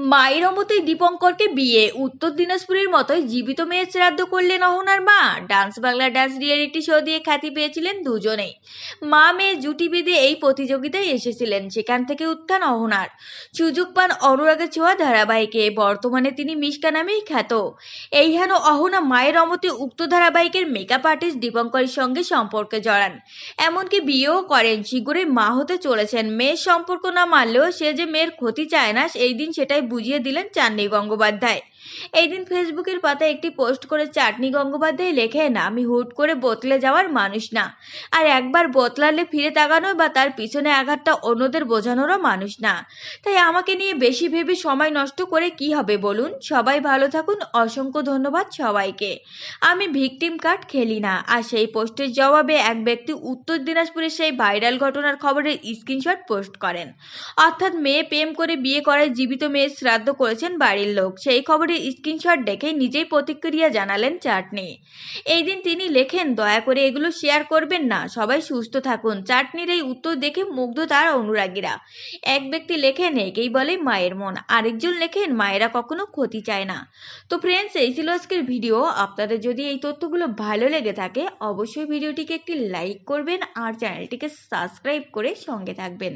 মায়ের অমতেই দীপঙ্করকে বিয়ে। উত্তর দিনাজপুরের মতোই জীবিত মেয়ের শ্রাদ্ধ করলেন অহনার মা। Dance Bangla dance reality show দিয়ে খ্যাতি পেয়েছিলেন দুজনেই। মা মেয়ে জুটি বেঁধে এই প্রতিযোগিতায় এসেছিলেন, সেখান থেকে উত্থান অহনার। সুযোগ পান অনুরাগের ছোঁয়া ধারাবাহিকে। বর্তমানে তিনি মিশকা নামেই খ্যাত। এই হেন অহনা মায়ের অমতে উক্ত ধারাবাহিকের মেকআপ আর্টিস্ট দীপঙ্করের সঙ্গে সম্পর্কে জড়ান। এমনকি বিয়েও করেন শীঘ্রই মা হতে চলেছেন। মেয়ের সম্পর্ক না মানলেও সে যে মেয়ের ক্ষতি চায় না এই দিন সেটাই বুঝিয়ে দিলেন চান্নি গঙ্গোপাধ্যায়। এই দিন ফেসবুকের পাতায় একটি পোস্ট করে চাটনি গঙ্গোপাধ্যায় লেখেন, আমি হুট করে বদলে যাওয়ার মানুষ না। আর একবার বদলালে ফিরে তাকানো বা তার পিছনে আঘাতটা অন্যদের বোঝানোরও মানুষ না। তাই আমাকে নিয়ে বেশি ভেবে সময় নষ্ট করে কি হবে বলুন? সবাই ভালো থাকুন। অসংখ্য ধন্যবাদ সবাইকে। আমি ভিকটিম কার্ড খেলি না। আর সেই পোস্টের জবাবে এক ব্যক্তি উত্তর দিনাজপুরের সেই ভাইরাল ঘটনার খবরের স্ক্রিনশট পোস্ট করেন। অর্থাৎ মেয়ে প্রেম করে বিয়ে করায় জীবিত মেয়ের শ্রাদ্ধ করেছেন বাড়ির লোক। সেই খবরের স্ক্রিনশট দেখে নিজেই প্রতিক্রিয়া জানালেন চাটনি। এই দিন তিনি লেখেন, দয়া করে এগুলো শেয়ার করবেন না, সবাই সুস্থ থাকুন। চাটনির এই উত্তর দেখে মুগ্ধ তার অনুরাগীরা। এক ব্যক্তি লেখেন, একেই বলে মায়ের মন। আরেকজন লেখেন, মায়েরা কখনো ক্ষতি চায় না। তো ফ্রেন্ডস এই ছিল আজকের ভিডিও। আপনাদের যদি এই তথ্যগুলো ভালো লেগে থাকে, অবশ্যই ভিডিওটিকে একটি লাইক করবেন আর চ্যানেলটিকে সাবস্ক্রাইব করে সঙ্গে থাকবেন।